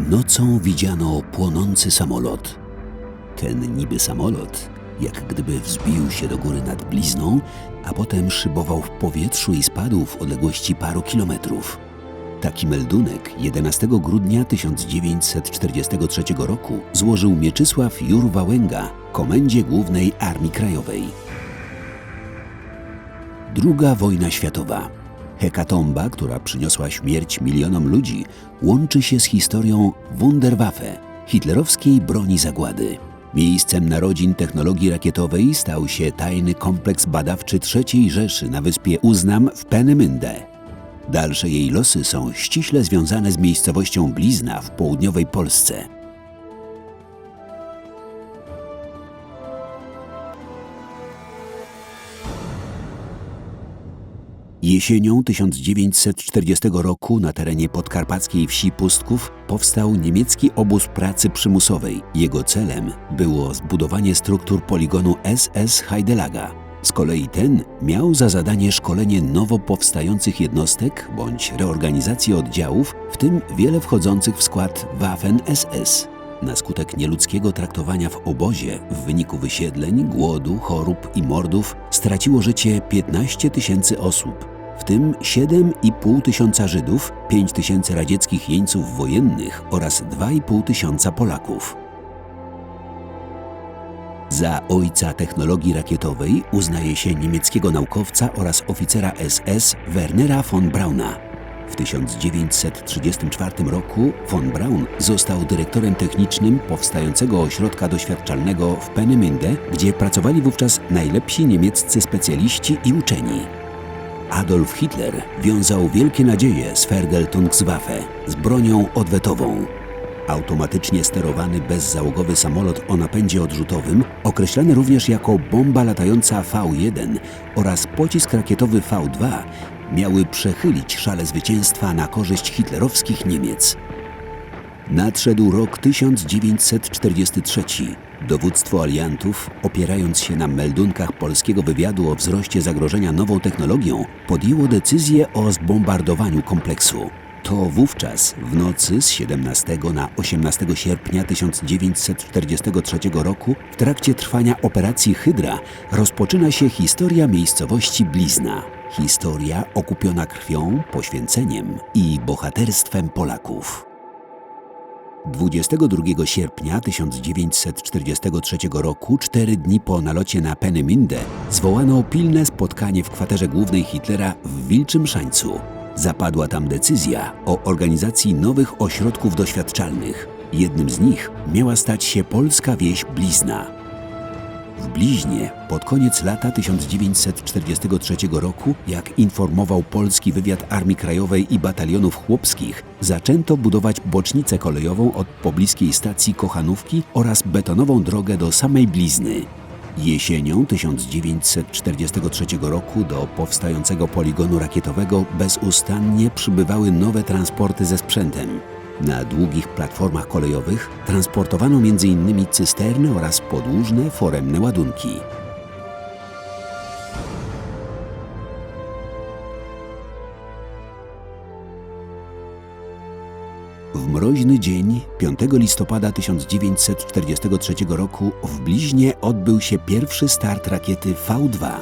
Nocą widziano płonący samolot. Ten niby samolot, jak gdyby wzbił się do góry nad blizną, a potem szybował w powietrzu i spadł w odległości paru kilometrów. Taki meldunek 11 grudnia 1943 roku złożył Mieczysław Jur Wałęga Komendzie Głównej Armii Krajowej. Druga wojna światowa. Hekatomba, która przyniosła śmierć milionom ludzi, łączy się z historią Wunderwaffe, hitlerowskiej broni zagłady. Miejscem narodzin technologii rakietowej stał się tajny kompleks badawczy III Rzeszy na wyspie Uznam w Peenemünde. Dalsze jej losy są ściśle związane z miejscowością Blizna w południowej Polsce. Jesienią 1940 roku na terenie podkarpackiej wsi Pustków powstał niemiecki obóz pracy przymusowej. Jego celem było zbudowanie struktur poligonu SS Heidelaga. Z kolei ten miał za zadanie szkolenie nowo powstających jednostek bądź reorganizację oddziałów, w tym wiele wchodzących w skład Waffen-SS. Na skutek nieludzkiego traktowania w obozie w wyniku wysiedleń, głodu, chorób i mordów straciło życie 15 tysięcy osób, w tym 7,5 tysiąca Żydów, 5 tysięcy radzieckich jeńców wojennych oraz 2,5 tysiąca Polaków. Za ojca technologii rakietowej uznaje się niemieckiego naukowca oraz oficera SS Wernera von Brauna. W 1934 roku von Braun został dyrektorem technicznym powstającego ośrodka doświadczalnego w Peenemünde, gdzie pracowali wówczas najlepsi niemieccy specjaliści i uczeni. Adolf Hitler wiązał wielkie nadzieje z Vergeltungswaffe, z bronią odwetową. Automatycznie sterowany bezzałogowy samolot o napędzie odrzutowym, określany również jako bomba latająca V1 oraz pocisk rakietowy V2, miały przechylić szale zwycięstwa na korzyść hitlerowskich Niemiec. Nadszedł rok 1943. Dowództwo aliantów, opierając się na meldunkach polskiego wywiadu o wzroście zagrożenia nową technologią, podjęło decyzję o zbombardowaniu kompleksu. To wówczas, w nocy z 17 na 18 sierpnia 1943 roku, w trakcie trwania operacji Hydra, rozpoczyna się historia miejscowości Blizna. Historia okupiona krwią, poświęceniem i bohaterstwem Polaków. 22 sierpnia 1943 roku, cztery dni po nalocie na Peenemünde, zwołano pilne spotkanie w kwaterze głównej Hitlera w Wilczym Szańcu. Zapadła tam decyzja o organizacji nowych ośrodków doświadczalnych. Jednym z nich miała stać się polska wieś Blizna. W Bliźnie pod koniec lata 1943 roku, jak informował polski wywiad Armii Krajowej i batalionów chłopskich, zaczęto budować bocznicę kolejową od pobliskiej stacji Kochanówki oraz betonową drogę do samej Blizny. Jesienią 1943 roku do powstającego poligonu rakietowego bezustannie przybywały nowe transporty ze sprzętem. Na długich platformach kolejowych transportowano m.in. cysterny oraz podłużne, foremne ładunki. W mroźny dzień 5 listopada 1943 roku w Bliźnie odbył się pierwszy start rakiety V2.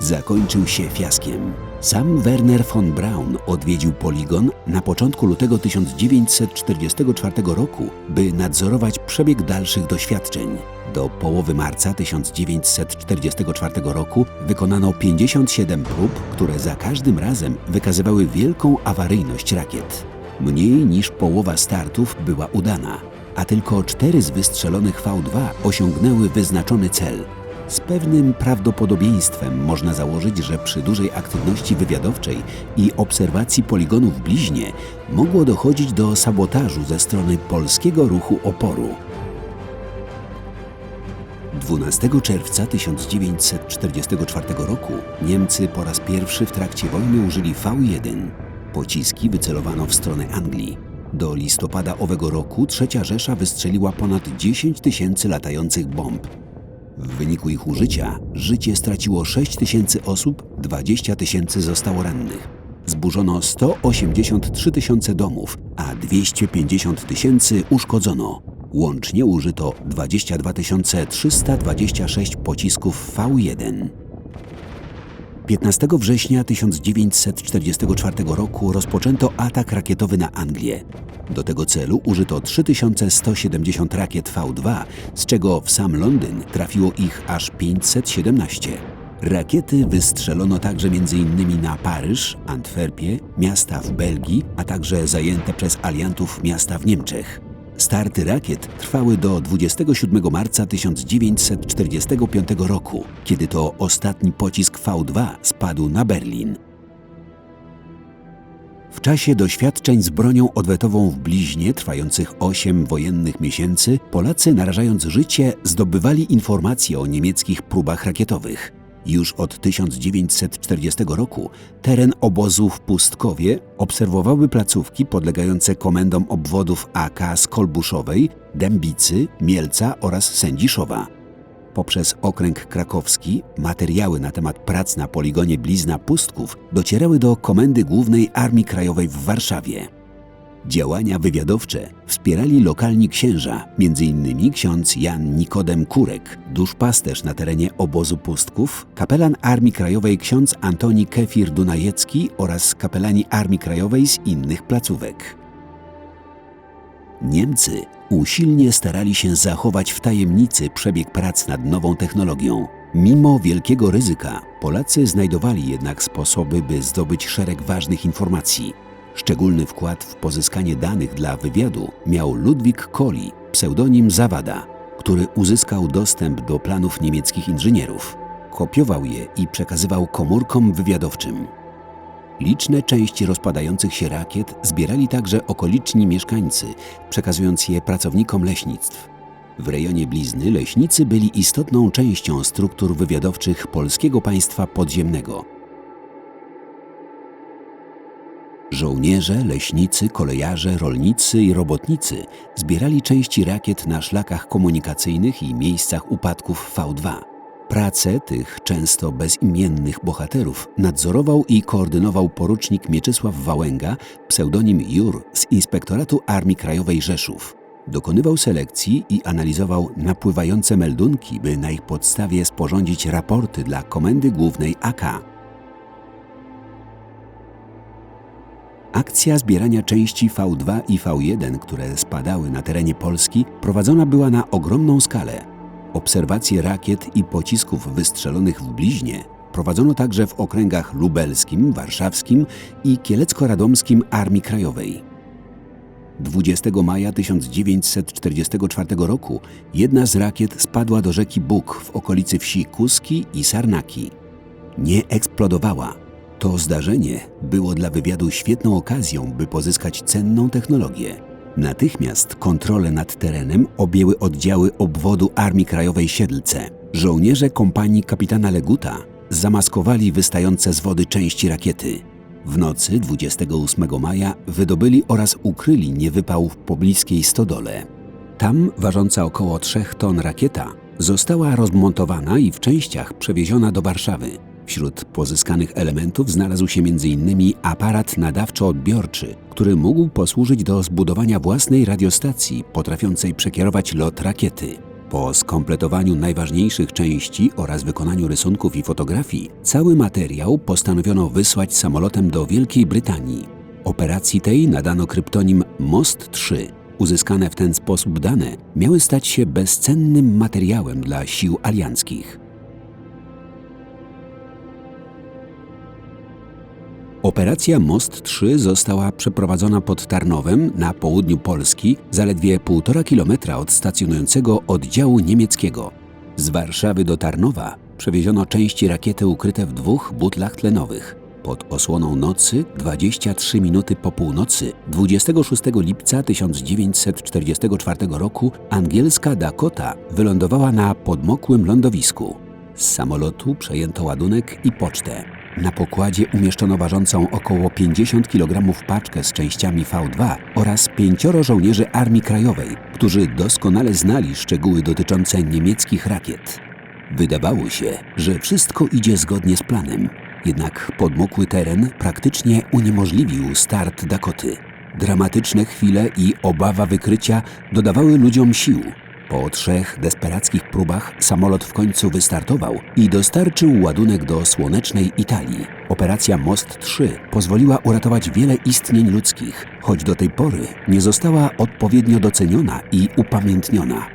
Zakończył się fiaskiem. Sam Werner von Braun odwiedził poligon na początku lutego 1944 roku, by nadzorować przebieg dalszych doświadczeń. Do połowy marca 1944 roku wykonano 57 prób, które za każdym razem wykazywały wielką awaryjność rakiet. Mniej niż połowa startów była udana, a tylko cztery z wystrzelonych V2 osiągnęły wyznaczony cel. Z pewnym prawdopodobieństwem można założyć, że przy dużej aktywności wywiadowczej i obserwacji poligonu w bliźnie mogło dochodzić do sabotażu ze strony polskiego ruchu oporu. 12 czerwca 1944 roku Niemcy po raz pierwszy w trakcie wojny użyli V1. Pociski wycelowano w stronę Anglii. Do listopada owego roku Trzecia Rzesza wystrzeliła ponad 10 tysięcy latających bomb. W wyniku ich użycia życie straciło 6 tysięcy osób, 20 tysięcy zostało rannych. zburzono 183 tysiące domów, a 250 tysięcy uszkodzono. Łącznie użyto 22 326 pocisków V1. 15 września 1944 roku rozpoczęto atak rakietowy na Anglię. Do tego celu użyto 3170 rakiet V2, z czego w sam Londyn trafiło ich aż 517. Rakiety wystrzelono także m.in. na Paryż, Antwerpię, miasta w Belgii, a także zajęte przez aliantów miasta w Niemczech. Starty rakiet trwały do 27 marca 1945 roku, kiedy to ostatni pocisk V2 spadł na Berlin. W czasie doświadczeń z bronią odwetową w bliźnie, trwających 8 wojennych miesięcy, Polacy, narażając życie, zdobywali informacje o niemieckich próbach rakietowych. Już od 1940 roku teren obozu w Pustkowie obserwowały placówki podlegające komendom obwodów AK z Kolbuszowej, Dębicy, Mielca oraz Sędziszowa. Poprzez okręg krakowski materiały na temat prac na poligonie Blizna Pustków docierały do Komendy Głównej Armii Krajowej w Warszawie. Działania wywiadowcze wspierali lokalni księża, m.in. ksiądz Jan Nikodem Kurek, duszpasterz na terenie obozu Pustków, kapelan Armii Krajowej ksiądz Antoni Kefir Dunajecki oraz kapelani Armii Krajowej z innych placówek. Niemcy usilnie starali się zachować w tajemnicy przebieg prac nad nową technologią. Mimo wielkiego ryzyka, Polacy znajdowali jednak sposoby, by zdobyć szereg ważnych informacji. Szczególny wkład w pozyskanie danych dla wywiadu miał Ludwik Koli, pseudonim Zawada, który uzyskał dostęp do planów niemieckich inżynierów. Kopiował je i przekazywał komórkom wywiadowczym. Liczne części rozpadających się rakiet zbierali także okoliczni mieszkańcy, przekazując je pracownikom leśnictw. W rejonie blizny leśnicy byli istotną częścią struktur wywiadowczych polskiego państwa podziemnego. Żołnierze, leśnicy, kolejarze, rolnicy i robotnicy zbierali części rakiet na szlakach komunikacyjnych i miejscach upadków V2. Pracę tych często bezimiennych bohaterów nadzorował i koordynował porucznik Mieczysław Wałęga, pseudonim Jur z Inspektoratu Armii Krajowej Rzeszów. Dokonywał selekcji i analizował napływające meldunki, by na ich podstawie sporządzić raporty dla Komendy Głównej AK. Akcja zbierania części V2 i V1, które spadały na terenie Polski, prowadzona była na ogromną skalę. Obserwacje rakiet i pocisków wystrzelonych w bliźnie prowadzono także w okręgach lubelskim, warszawskim i kielecko-radomskim Armii Krajowej. 20 maja 1944 roku jedna z rakiet spadła do rzeki Bóg w okolicy wsi Kuski i Sarnaki. Nie eksplodowała. To zdarzenie było dla wywiadu świetną okazją, by pozyskać cenną technologię. Natychmiast kontrolę nad terenem objęły oddziały obwodu Armii Krajowej Siedlce. Żołnierze kompanii kapitana Leguta zamaskowali wystające z wody części rakiety. W nocy 28 maja wydobyli oraz ukryli niewypał w pobliskiej stodole. Tam, ważąca około 3 ton rakieta, została rozmontowana i w częściach przewieziona do Warszawy. Wśród pozyskanych elementów znalazł się m.in. aparat nadawczo-odbiorczy, który mógł posłużyć do zbudowania własnej radiostacji potrafiącej przekierować lot rakiety. Po skompletowaniu najważniejszych części oraz wykonaniu rysunków i fotografii, cały materiał postanowiono wysłać samolotem do Wielkiej Brytanii. Operacji tej nadano kryptonim Most 3. Uzyskane w ten sposób dane miały stać się bezcennym materiałem dla sił alianckich. Operacja Most 3 została przeprowadzona pod Tarnowem na południu Polski, zaledwie 1,5 kilometra od stacjonującego oddziału niemieckiego. Z Warszawy do Tarnowa przewieziono części rakiety ukryte w dwóch butlach tlenowych. Pod osłoną nocy, 23 minuty po północy, 26 lipca 1944 roku angielska Dakota wylądowała na podmokłym lądowisku. Z samolotu przejęto ładunek i pocztę. Na pokładzie umieszczono ważącą około 50 kg paczkę z częściami V2 oraz pięcioro żołnierzy Armii Krajowej, którzy doskonale znali szczegóły dotyczące niemieckich rakiet. Wydawało się, że wszystko idzie zgodnie z planem. Jednak podmokły teren praktycznie uniemożliwił start Dakoty. Dramatyczne chwile i obawa wykrycia dodawały ludziom sił. Po trzech desperackich próbach samolot w końcu wystartował i dostarczył ładunek do słonecznej Italii. Operacja Most 3 pozwoliła uratować wiele istnień ludzkich, choć do tej pory nie została odpowiednio doceniona i upamiętniona.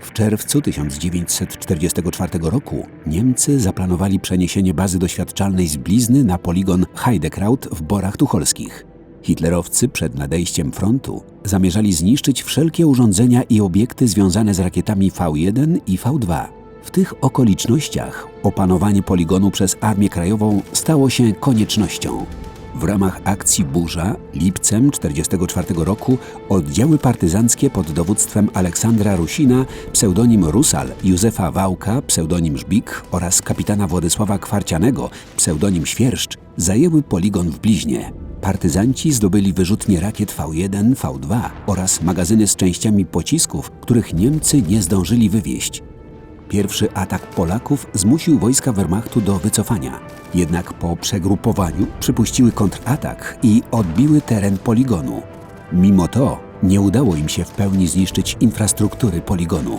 W czerwcu 1944 roku Niemcy zaplanowali przeniesienie bazy doświadczalnej z Blizny na poligon Heidekraut w Borach Tucholskich. Hitlerowcy przed nadejściem frontu zamierzali zniszczyć wszelkie urządzenia i obiekty związane z rakietami V1 i V2. W tych okolicznościach opanowanie poligonu przez Armię Krajową stało się koniecznością. W ramach akcji Burza lipcem 1944 roku oddziały partyzanckie pod dowództwem Aleksandra Rusina, pseudonim Rusal, Józefa Wałka, pseudonim Żbik oraz kapitana Władysława Kwarcianego, pseudonim Świerszcz, zajęły poligon w Bliźnie. Partyzanci zdobyli wyrzutnie rakiet V1, V2 oraz magazyny z częściami pocisków, których Niemcy nie zdążyli wywieźć. Pierwszy atak Polaków zmusił wojska Wehrmachtu do wycofania. Jednak po przegrupowaniu przypuściły kontratak i odbiły teren poligonu. Mimo to nie udało im się w pełni zniszczyć infrastruktury poligonu.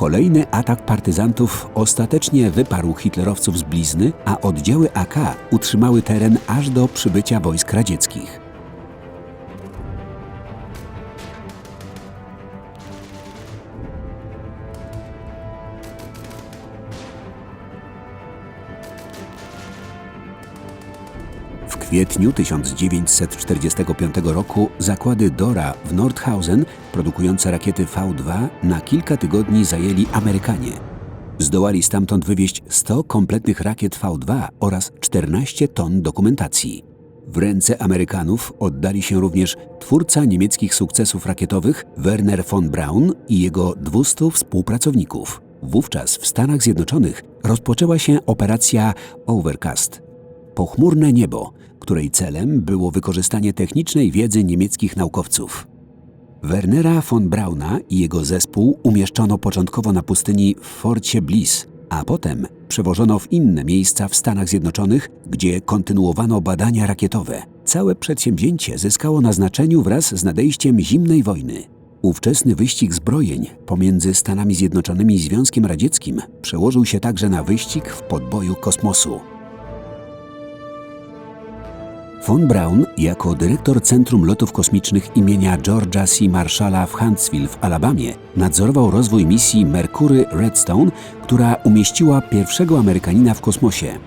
Kolejny atak partyzantów ostatecznie wyparł hitlerowców z blizny, a oddziały AK utrzymały teren aż do przybycia wojsk radzieckich. Kwietniu 1945 roku zakłady Dora w Nordhausen, produkujące rakiety V2, na kilka tygodni zajęli Amerykanie. Zdołali stamtąd wywieźć 100 kompletnych rakiet V2 oraz 14 ton dokumentacji. W ręce Amerykanów oddali się również twórca niemieckich sukcesów rakietowych Werner von Braun i jego 200 współpracowników. Wówczas w Stanach Zjednoczonych rozpoczęła się operacja Overcast – pochmurne niebo, której celem było wykorzystanie technicznej wiedzy niemieckich naukowców. Wernera von Brauna i jego zespół umieszczono początkowo na pustyni w Forcie Bliss, a potem przewożono w inne miejsca w Stanach Zjednoczonych, gdzie kontynuowano badania rakietowe. Całe przedsięwzięcie zyskało na znaczeniu wraz z nadejściem zimnej wojny. Ówczesny wyścig zbrojeń pomiędzy Stanami Zjednoczonymi i Związkiem Radzieckim przełożył się także na wyścig w podboju kosmosu. Von Braun jako dyrektor Centrum Lotów Kosmicznych imienia George'a C. Marshalla w Huntsville w Alabamie nadzorował rozwój misji Mercury Redstone, która umieściła pierwszego Amerykanina w kosmosie.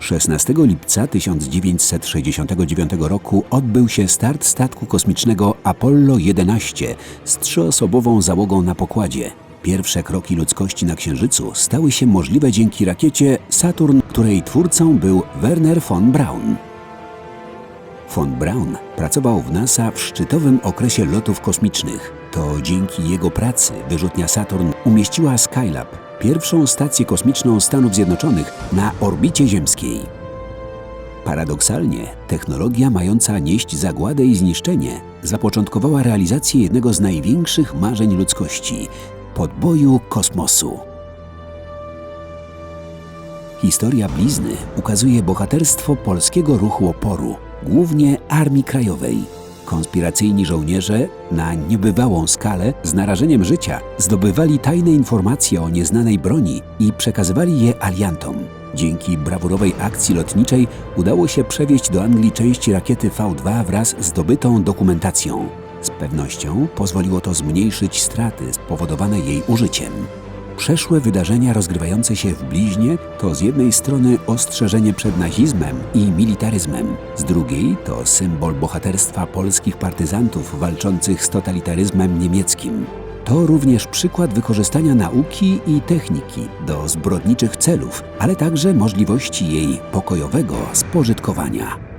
16 lipca 1969 roku odbył się start statku kosmicznego Apollo 11 z trzyosobową załogą na pokładzie. Pierwsze kroki ludzkości na Księżycu stały się możliwe dzięki rakiecie Saturn, której twórcą był Werner von Braun. Von Braun pracował w NASA w szczytowym okresie lotów kosmicznych. To dzięki jego pracy wyrzutnia Saturn umieściła Skylab, pierwszą stację kosmiczną Stanów Zjednoczonych na orbicie ziemskiej. Paradoksalnie, technologia mająca nieść zagładę i zniszczenie zapoczątkowała realizację jednego z największych marzeń ludzkości podboju kosmosu. Historia blizny ukazuje bohaterstwo polskiego ruchu oporu, głównie Armii Krajowej. Konspiracyjni żołnierze na niebywałą skalę z narażeniem życia zdobywali tajne informacje o nieznanej broni i przekazywali je aliantom. Dzięki brawurowej akcji lotniczej udało się przewieźć do Anglii części rakiety V2 wraz z dobytą dokumentacją. Z pewnością pozwoliło to zmniejszyć straty spowodowane jej użyciem. Przeszłe wydarzenia rozgrywające się w bliźnie to z jednej strony ostrzeżenie przed nazizmem i militaryzmem, z drugiej to symbol bohaterstwa polskich partyzantów walczących z totalitaryzmem niemieckim. To również przykład wykorzystania nauki i techniki do zbrodniczych celów, ale także możliwości jej pokojowego spożytkowania.